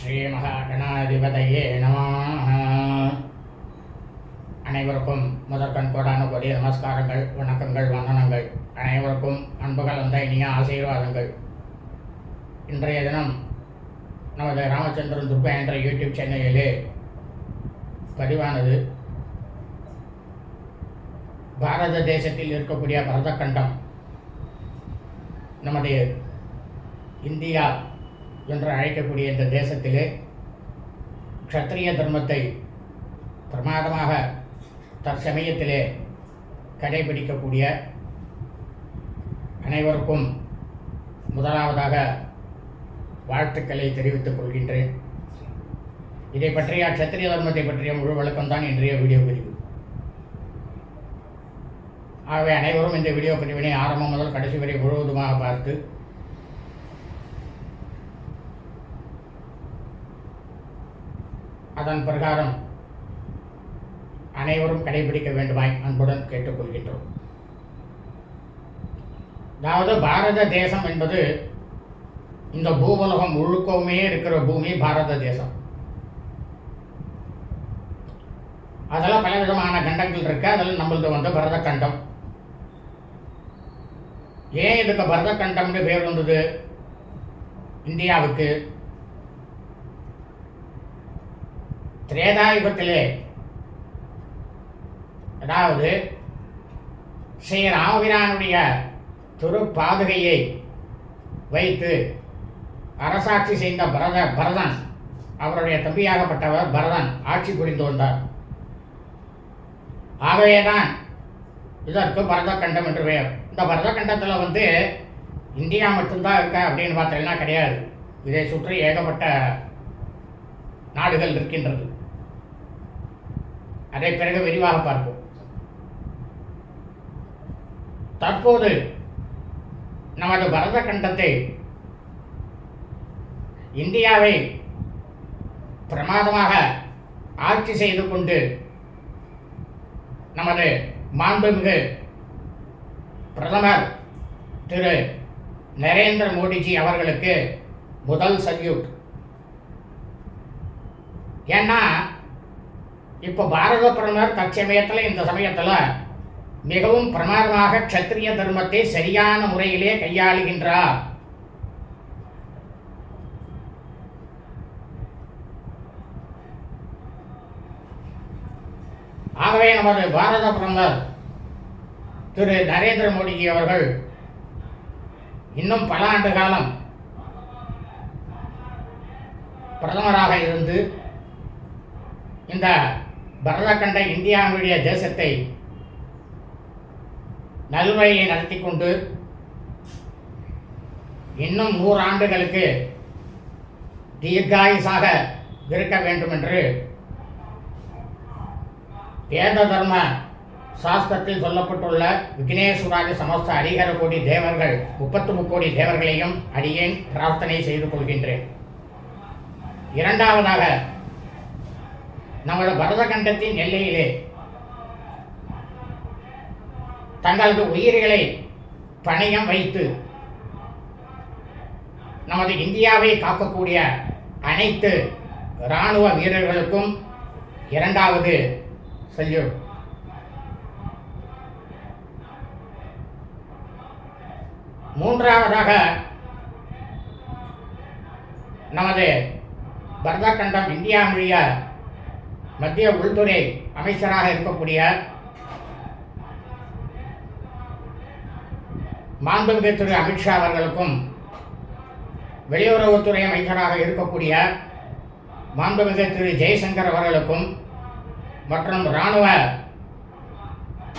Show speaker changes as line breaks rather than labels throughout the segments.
ஸ்ரீமகாகணாதிபதையே நமः. அனைவருக்கும் முதற்கண் கோடான கொடிய நமஸ்காரங்கள் வணக்கங்கள் வந்தனங்கள். அனைவருக்கும் அன்பு கலந்த இனிய ஆசீர்வாதங்கள். இன்றைய தினம் நமது ராமச்சந்திரன் துர்கா என்ற யூடியூப் சேனலிலே பதிவானது. பாரத தேசத்தில் இருக்கக்கூடிய பரதக்கண்டம் நமது இந்தியா என்று அழைக்கக்கூடிய இந்த தேசத்திலே க்ஷத்திரிய தர்மத்தை பிரமாதமாக தற்சமயத்திலே கடைபிடிக்கக்கூடிய அனைவருக்கும் முதலாவதாக வாழ்த்துக்களை தெரிவித்துக் கொள்கின்றேன். இதை பற்றிய க்ஷத்திரிய தர்மத்தை பற்றிய முழு விளக்கம் தான் இன்றைய வீடியோ பதிவு. ஆகவே அனைவரும் இந்த வீடியோ பதிவினை ஆரம்பம் முதல் கடைசி வரை முழுவதுமாக பார்த்து அதன் பிரகாரம் அனைவரும் கடைபிடிக்க வேண்டுமாய் அன்புடன் கேட்டுக்கொள்கின்றோம். அதாவது பாரத தேசம் என்பது இந்த பூவுலகம் முழுக்கவுமே இருக்கிற பூமி பாரத தேசம். அதில் பல விதமான கண்டங்கள் இருக்கு. அதில் நம்மளது வந்து பரத கண்டம் ஏன் இதுக்கு பரத கண்டம்னு பேர் வந்தது? இந்தியாவுக்கு. திரேதாயுகத்திலே. அதாவது ஸ்ரீ ராமபிரானுடைய திருப்பாதுகையை வைத்து அரசாட்சி செய்த பரத பரதன் அவருடைய தம்பியாகப்பட்டவர் பரதன் ஆட்சி புரிந்து வந்தார் ஆகவேதான் இதற்கு பரதக்கண்டம் என்று பெயர். இந்த பரதக்கண்டத்தில் வந்து இந்தியா மட்டும்தான் இருக்க அப்படின்னு பார்த்தீங்கன்னா கிடையாது. இதை சுற்றி ஏகப்பட்ட நாடுகள் இருக்கின்றது. அதை பிறகு விரிவாக பார்ப்போம். தற்போது நமது பரத கண்டத்தை இந்தியாவை பிரமாதமாக ஆட்சி செய்து கொண்டு நமது மாண்புமிகு பிரதமர் திரு நரேந்திர மோடிஜி அவர்களுக்கு முதல் சல்யூட். ஏன்னா இப்போ பாரத பிரதமர் தற்சமயத்தில் இந்த சமயத்தில் மிகவும் பிரமாதமாக க்ஷத்திரிய தர்மத்தை சரியான முறையிலே கையாளுகின்றார். ஆகவே நமது பாரத பிரதமர் திரு நரேந்திர மோடிஜி அவர்கள் இன்னும் பல ஆண்டு காலம் பிரதமராக இருந்து இந்த பரதக்கண்ட இந்தியாவுடைய தேசத்தை நல்வழியை நடத்தி கொண்டு இன்னும் நூறாண்டுகளுக்கு தீர்காயுசாக இருக்க வேண்டும் என்று வேத தர்ம சாஸ்திரத்தில் சொல்லப்பட்டுள்ள விக்னேஸ்வராஜ சமஸ்த ஹரிஹர கோடி தேவர்கள் முப்பத்து முக்கோடி தேவர்களையும் அடியேன் பிரார்த்தனை செய்து கொள்கின்றேன். இரண்டாவதாக நமது பரதகண்டத்தின் எல்லையிலே தங்களது உயிர்களை பணயம் வைத்து நமது இந்தியாவை காக்கக்கூடிய அனைத்து இராணுவ வீரர்களுக்கும் இரண்டாவது செல்யூட். மூன்றாவதாக நமது பரதக்கண்டம் இந்தியாவுடைய மத்திய உள்துறை அமைச்சராக இருக்கக்கூடிய மாண்புமிகு திரு அமித்ஷா அவர்களுக்கும் வெளியுறவுத்துறை அமைச்சராக இருக்கக்கூடிய மாண்புமிகு திரு ஜெய்சங்கர் அவர்களுக்கும் மற்றும் இராணுவ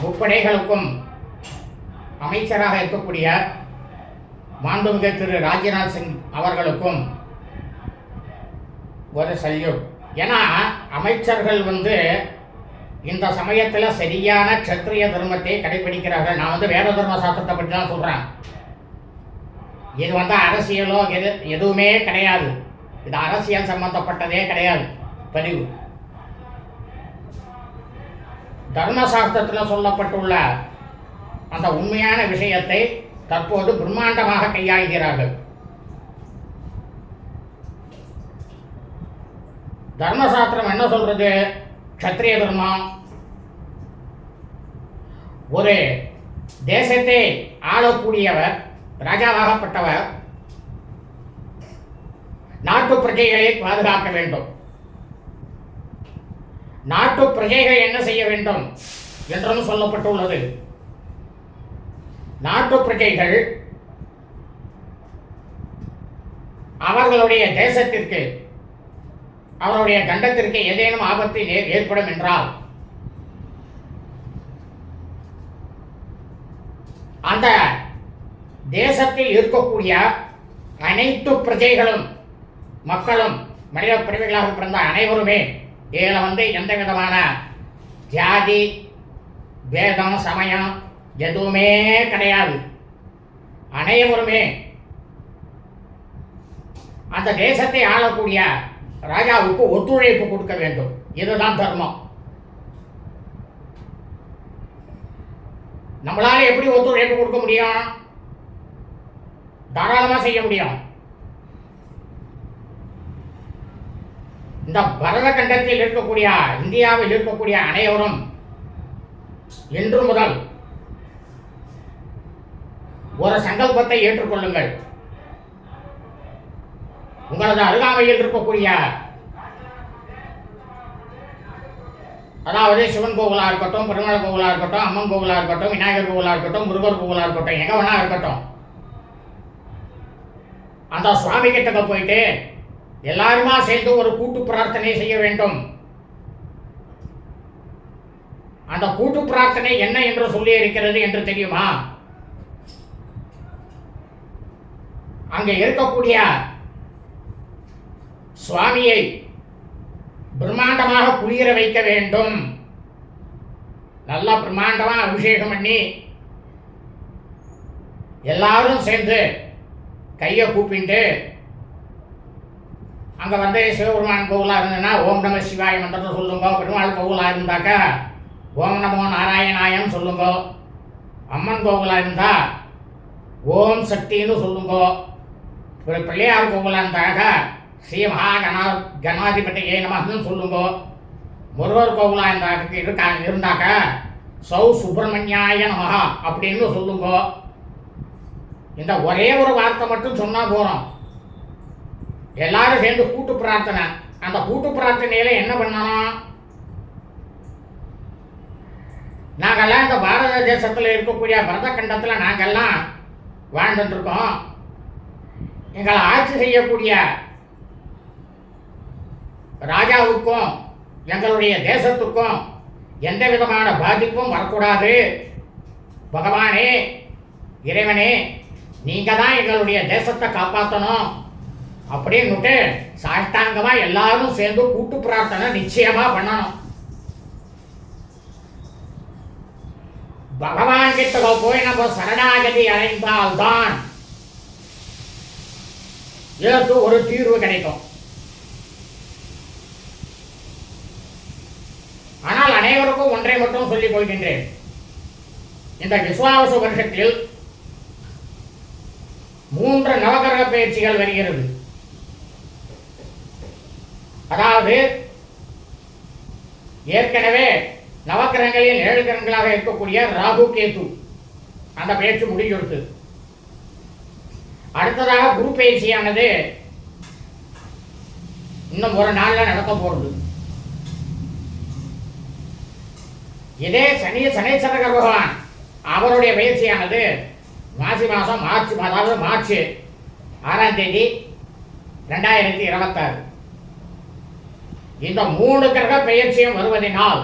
முப்படைகளுக்கும் அமைச்சராக இருக்கக்கூடிய மாண்புமிகு திரு ராஜ்நாத் சிங் அவர்களுக்கும் ஒரு சல்யூட் ஏன்னா அமைச்சர்கள் வந்து இந்த சமயத்தில் சரியான க்ஷத்ரிய தர்மத்தை கடைபிடிக்கிறார்கள். நான் வந்து வேத தர்ம சாஸ்திரத்தை பற்றி தான் சொல்கிறேன் இது வந்து அரசியலோ எது எதுவுமே கிடையாது. இது அரசியல் சம்பந்தப்பட்டதே கிடையாது. பதிவு. தர்மசாஸ்திரத்தில் சொல்லப்பட்டுள்ள அந்த உண்மையான விஷயத்தை தற்போது பிரம்மாண்டமாக கையாள்கிறார்கள். தர்மசாஸ்திரம் என்ன சொல்றது? க்ஷத்ரிய தர்மம். ஒரு தேசத்தை ஆளக்கூடியவர் ராஜாவாகப்பட்டவர் நாட்டு பிரஜைகளை பாதுகாக்க வேண்டும். நாட்டு பிரஜைகள் என்ன செய்ய வேண்டும் என்றும் சொல்லப்பட்டுள்ளது. நாட்டு பிரஜைகள் அவர்களுடைய தேசத்திற்கு அவருடைய கண்டத்திற்கு ஏதேனும் ஆபத்து ஏ- ஏற்படும் என்றால் அந்த தேசத்தில் இருக்கக்கூடிய அனைத்து பிரஜைகளும் மக்களும் மனித பிரிவுகளாக பிறந்த அனைவருமே இதில் வந்து எந்த விதமான ஜாதி வேதம் சமயம் எதுவுமே கிடையாது. அனைவருமே அந்த தேசத்தை ஆளக்கூடிய ராஜாவுக்கு ஒத்துழைப்பு கொடுக்க வேண்டும். இதுதான் தர்மம். நம்மளால எப்படி ஒத்துழைப்பு கொடுக்க முடியும்? தாராளமா செய்ய முடியும். இந்த பரத கண்டத்தில் இருக்கக்கூடிய இந்தியாவில் இருக்கக்கூடிய அனைவரும் இன்று முதல் ஒரு சங்கல்பத்தை ஏற்றுக்கொள்ளுங்கள். உங்களது அருகாமையில் இருக்கக்கூடிய அதாவது சிவன் கோவிலாக இருக்கட்டும் பெருமாள் கோவிலாக இருக்கட்டும் அம்மன் கோவிலாக இருக்கட்டும் விநாயகர் கோவிலாக இருக்கட்டும் முருகர் கோவிலாக இருக்கட்டும் எங்க வேணா இருக்கட்டும். அந்த சுவாமி கிட்டக்க போயிட்டு எல்லாருமா சேர்ந்து ஒரு கூட்டு பிரார்த்தனை செய்ய வேண்டும். அந்த கூட்டு பிரார்த்தனை என்ன என்று சொல்லி இருக்கிறது என்று தெரியுமா? அங்க இருக்கக்கூடிய சுவாமியை பிரம்மாண்டமாக குளிர வைக்க வேண்டும். நல்லா பிரம்மாண்டமாக அபிஷேகம் பண்ணி எல்லாரும் சேர்ந்து கையை கூப்பிட்டு அங்கே வந்து சிவபெருமான் கோவிலாக இருந்ததுன்னா ஓம் நம சிவாய மந்திரத்தை சொல்லுங்க. பெருமாள் கோவிலாக இருந்தாக்கா ஓம் நமோ நாராயணாயம் சொல்லுங்க. அம்மன் கோவிலாக இருந்தா ஓம் சக்தின்னு சொல்லுங்க. ஒரு பிள்ளையார் கோவிலாக இருந்தாக்கா ஸ்ரீ மகா கணா கணாதிபதியே நமன்னு சொல்லுங்க. முருகர் கோவிலா இருந்தாக்க இருக்கா இருந்தாக்க சௌ சுப்பிரமணியாய நமகா அப்படின்னு சொல்லுங்க. இந்த ஒரே ஒரு வார்த்தை மட்டும் சொன்னால் போகிறோம் எல்லாரும் சேர்ந்து கூட்டு பிரார்த்தனை. அந்த கூட்டு பிரார்த்தனையில் என்ன பண்ணணும் நாங்கள்லாம் இந்த பாரத தேசத்தில் இருக்கக்கூடிய பரத கண்டத்தில் நாங்கள்லாம் வாழ்ந்துட்டுருக்கோம் எங்களை ஆட்சி செய்யக்கூடிய ராஜாவுக்கும் எங்களுடைய தேசத்துக்கும் எந்த விதமான பாதிப்பும் வரக்கூடாது. பகவானே இறைவனே நீங்கள் தான் எங்களுடைய தேசத்தை காப்பாற்றணும் அப்படின்னுட்டு சாஷ்டாங்கமாக எல்லாரும் சேர்ந்து கூட்டு பிரார்த்தனை நிச்சயமாக பண்ணணும். பகவான் கிட்ட போய் நம்ம சரணாகதி அடைந்தால்தான் இதற்கு ஒரு தீர்வு கிடைக்கும். ஆனால் அனைவருக்கும் ஒன்றை மட்டும் சொல்லிக் கொள்கின்றேன். இந்த விஸ்வாவச வருஷத்தில் மூன்று நவகிரக பயிற்சிகள் வருகிறது. அதாவது ஏற்கனவே நவக்கிரகங்களில் ஏழு கிரகங்களாக இருக்கக்கூடிய ராகு கேது. அந்த பயிற்சி முடிஞ்சொடுத்து. அடுத்ததாக குரு பயிற்சியானது இன்னும் ஒரு நாள்ல நடக்க போகிறது இதே சனி சனீஸ்வர பகவான் அவருடைய பயிற்சியானது மாசி மாதம் மார்ச் அதாவது மார்ச் ஆறாம் தேதி ரெண்டாயிரத்தி இருபத்தாறு. இந்த மூணு கிரக பயிற்சியும் வருவதனால்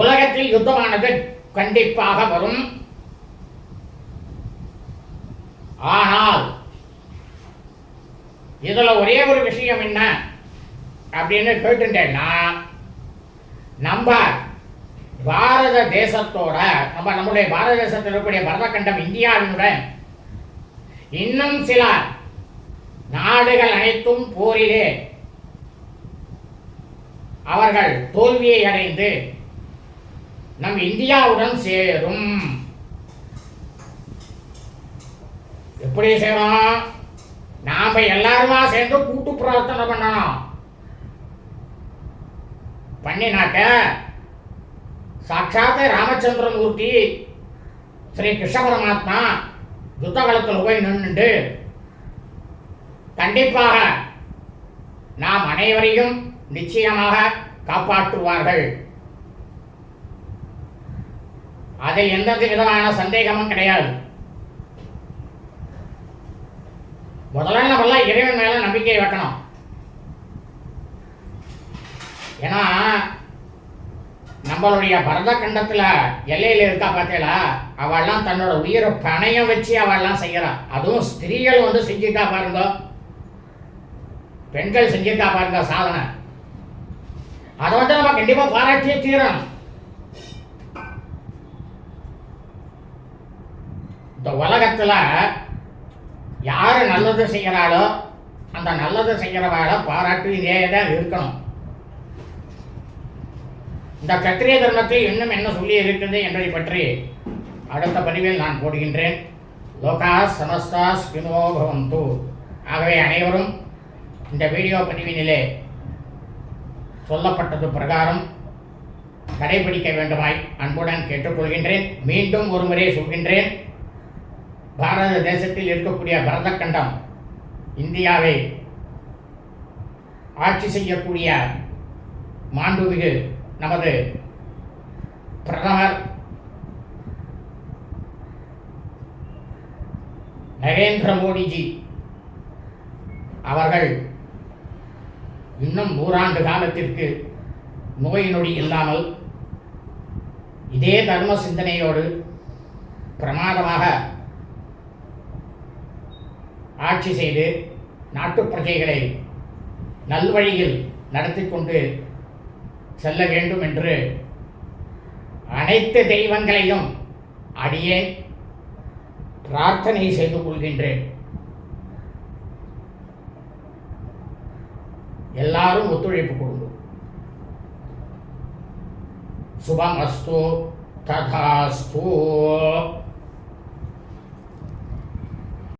உலகத்தில் யுத்தமானது கண்டிப்பாக வரும். ஆனால் இதுல ஒரே ஒரு விஷயம் என்ன? அப்படின்னு கேட்டுட்டேன்னா நம்ம பாரத தேசத்தோட நம்ம நம்முடைய பாரத தேசத்தில் இருக்கக்கூடிய பரதக்கண்டம் இந்தியாவினுடன் இன்னும் சில நாடுகள் அனைத்தும் போரிலே அவர்கள் தோல்வியை அடைந்து நம் இந்தியாவுடன் சேரும். எப்படி சேரும்? நாம எல்லாருமா சேர்ந்து கூட்டு பிரார்த்தனை பண்ணணும். பண்ணினாக்க சாட்சாத் ராமச்சந்திரமூர்த்தி ஸ்ரீ கிருஷ்ண பரமாத்மா யுத்த காலத்தில் போய் நின்றுண்டு கண்டிப்பாக நாம் அனைவரையும் நிச்சயமாக காப்பாற்றுவார்கள். அதில் எந்த விதமான சந்தேகமும் கிடையாது. முதல்ல நம்மளாம் இறைவன் மேல நம்பிக்கை வைக்கணும். ஏன்னா நம்மளுடைய பரத கண்டத்தில் எல்லையில் இருக்கா பார்த்தீங்களா? அவள்லாம் தன்னோட உயிரை பணையம் வச்சு அவள்லாம் செய்கிறான் அதுவும் ஸ்திரீகள் வந்து செஞ்சுட்டா பாருங்க. பெண்கள் செஞ்சிருக்கா பாருங்க சாதனை. அதை வந்து நம்ம கண்டிப்பாக பாராட்டியே தீரணும். இந்த உலகத்தில் யார் நல்லது செய்கிறாளோ அந்த நல்லது பாராட்டு பாராட்டியே தான் இருக்கணும். இந்த கத்திரிய தர்மத்தில் இன்னும் என்ன சொல்லி இருக்கிறது என்பதை பற்றி அடுத்த பதிவில் நான் போடுகின்றேன். லோகா சமஸ்தா ஸ்பினோ பவந்து. ஆகவே அனைவரும் இந்த வீடியோ பதிவினிலே சொல்லப்பட்டது பிரகாரம் கடைபிடிக்க வேண்டுமாய் அன்புடன் கேட்டுக்கொள்கின்றேன். மீண்டும் ஒருமுறை சொல்கின்றேன். பாரத தேசத்தில் இருக்கக்கூடிய பரதக்கண்டம் இந்தியாவை ஆட்சி செய்யக்கூடிய மாண்புமிகு நமது பிரதமர் நரேந்திர மோடிஜி அவர்கள் இன்னும் நூறாண்டு காலத்திற்கு நோய் நொடி இல்லாமல் இதே தர்ம சிந்தனையோடு பிரமாதமாக ஆட்சி செய்து நாட்டு பிரஜைகளை நல்வழியில் நடத்தி கொண்டு செல்ல வேண்டும் என்று அனைத்து தெய்வங்களையும் அடியேன் பிரார்த்தனை செய்து கொள்கின்றேன். எல்லாரும் ஒத்துழைப்பு கொடுங்க. சுபமஸ்து ததாஸ்து.